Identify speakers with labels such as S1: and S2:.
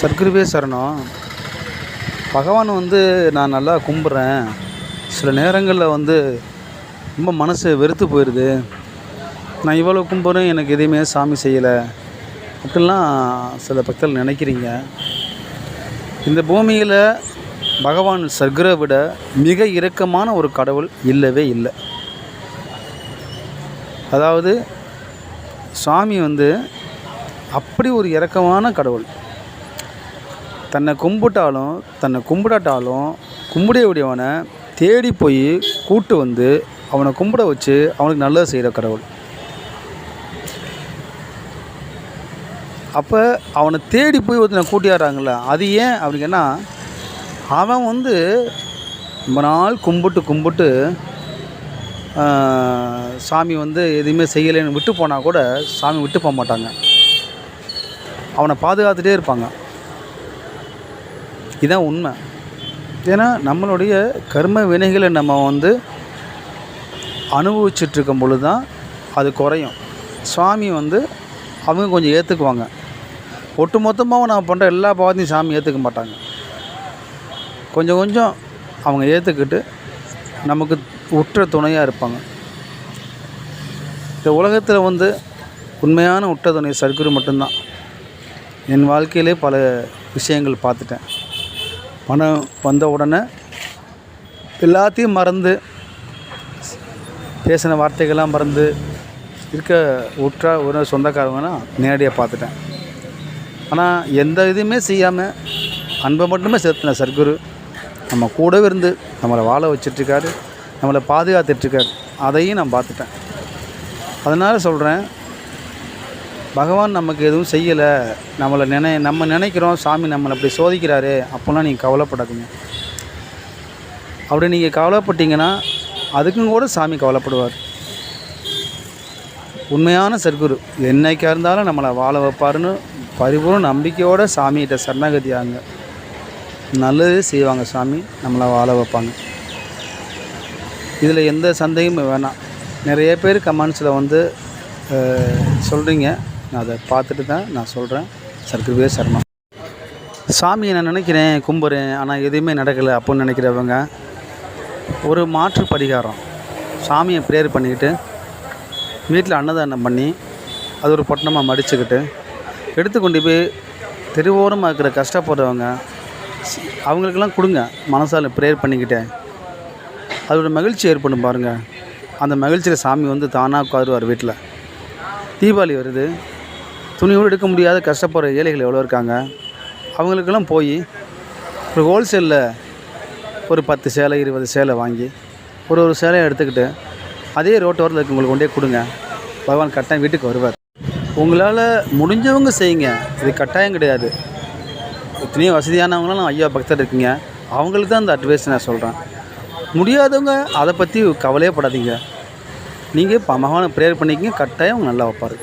S1: சர்க்குருவே சரணம். பகவான் வந்து நான் நல்லா கும்பிட்றேன் சில நேரங்களில் வந்து ரொம்ப மனசு வெறுத்து போயிடுது நான் இவ்வளோ கும்பிட்றேன் எனக்கு எதையுமே சாமி செய்யலை. அப்படிலாம் சில பக்தர்கள் நினைக்கிறீங்க. இந்த பூமியில் பகவான் சர்க்கரை விட மிக இரக்கமான ஒரு கடவுள் இல்லவே இல்லை. அதாவது சுவாமி வந்து அப்படி ஒரு இரக்கமான கடவுள். தன்னை கும்பிட்டாலும் தன்னை கும்பிடாட்டாலும் கும்பிடக்கூடியவனை தேடி போய் கூட்டு வந்து அவனை கும்பிட வச்சு அவனுக்கு நல்லது செய்கிற கடவுள். அப்போ அவனை தேடி போய் ஒருத்தனை கூட்டியாடுறாங்கள அது ஏன் அப்படிங்கன்னா அவன் வந்து ரொம்ப நாள் கும்பிட்டு கும்பிட்டு சாமி வந்து எதுவுமே செய்யலைன்னு விட்டு போனால் கூட சாமி விட்டு போக மாட்டாங்க. அவனை பாதுகாத்துட்டே இருப்பாங்க. இதுதான் உண்மை. ஏன்னா நம்மளுடைய கர்ம வினைகளை நம்ம வந்து அனுபவிச்சிட்டுருக்கும் பொழுது தான் அது குறையும். சுவாமி வந்து அவங்க கொஞ்சம் ஏற்றுக்குவாங்க ஒட்டு மொத்தமாக நான் பண்ணுற எல்லா பாவத்தையும் சாமி ஏற்றுக்க மாட்டாங்க. கொஞ்சம் கொஞ்சம் அவங்க ஏற்றுக்கிட்டு நமக்கு உற்ற துணையாக இருப்பாங்க. இந்த உலகத்தில் வந்து உண்மையான உற்ற துணை சர்க்குரு மட்டும்தான். என் வாழ்க்கையிலே பல விஷயங்கள் பார்த்துட்டேன். பணம் வந்த உடனே எல்லாத்தையும் மறந்து பேசின வார்த்தைகள்லாம் மறந்து இருக்க உற்றா ஒரு சொந்தக்காரங்கன்னா நேரடியாக பார்த்துட்டேன். ஆனால் எந்த இதுவுமே செய்யாமல் அன்பை மட்டுமே செலுத்தினேன் சர்க்குரு நம்ம கூடவே இருந்து நம்மளை வாழ வச்சிட்ருக்காரு நம்மளை பாதுகாத்துட்ருக்காரு. அதையும் நான் பார்த்துட்டேன். அதனால் சொல்கிறேன் பகவான் நமக்கு எதுவும் செய்யலை. நம்மளை நினை நம்ம நினைக்கிறோம் சாமி நம்மளை அப்படி சோதிக்கிறாரு அப்போல்லாம் நீங்கள் கவலைப்படாதீங்க அப்படி நீங்கள் கவலைப்பட்டீங்கன்னா அதுக்கும் கூட சாமி கவலைப்படுவார். உண்மையான சர்க்குரு என்னைக்கா இருந்தாலும் நம்மளை வாழ வைப்பாருன்னு பரிபூர்ண நம்பிக்கையோடு சாமிகிட்ட சரணாகதியாங்க நல்லது செய்வாங்க சாமி நம்மளை வாழ வைப்பாங்க. இதில் எந்த சந்தேகமும் வேணாம். நிறைய பேர் கமெண்ட்ஸில் வந்து சொல்கிறீங்க நான் அதை பார்த்துட்டு தான் நான் சொல்கிறேன் சர்க்குருவே சரணம். சாமியை நான் நினைக்கிறேன் கும்புறேன் ஆனால் எதுவுமே நடக்கலை அப்படின்னு நினைக்கிறவங்க ஒரு மாற்று பரிகாரம். சாமியை ப்ரேயர் பண்ணிக்கிட்டு வீட்டில் அன்னதானம் பண்ணி அது ஒரு பட்டணமாக மடிச்சுக்கிட்டு எடுத்து கொண்டு போய் தெருவோரமாக இருக்கிற கஷ்டப்படுறவங்க அவங்களுக்கெல்லாம் கொடுங்க. மனசால் ப்ரேயர் பண்ணிக்கிட்டேன். அதோட மகிழ்ச்சி ஏற்படும் பாருங்கள் அந்த மகிழ்ச்சியில் சாமி வந்து தானாக உட்காருவார் வீட்டில் தீபாவளி வருது. துணியோடு எடுக்க முடியாத கஷ்டப்படுற ஏழைகள் எவ்வளோ இருக்காங்க? அவங்களுக்கெல்லாம் போய் ஒரு ஹோல்சேலில் ஒரு பத்து சேலை இருபது சேலை வாங்கி ஒரு ஒரு சேலையை எடுத்துக்கிட்டு அதே ரோட்டோரத்தில் இருக்கவங்களுக்கு கொண்டே கொடுங்க. பகவான் கட்டாயம் வீட்டுக்கு வருவார். உங்களால் முடிஞ்சவங்க செய்யுங்க. இது கட்டாயம் கிடையாது. எத்தனையோ வசதியானவங்களாம் ஐயா பக்தர் இருக்கீங்க. அவங்களுக்கு தான் அந்த அட்வைஸ் நான் சொல்கிறேன் முடியாதவங்க அதை பற்றி கவலையே படாதீங்க. நீங்கள் பகவானை ப்ரேயர் பண்ணிக்கிங்க. கட்டாயம் நல்லா வைப்பார்.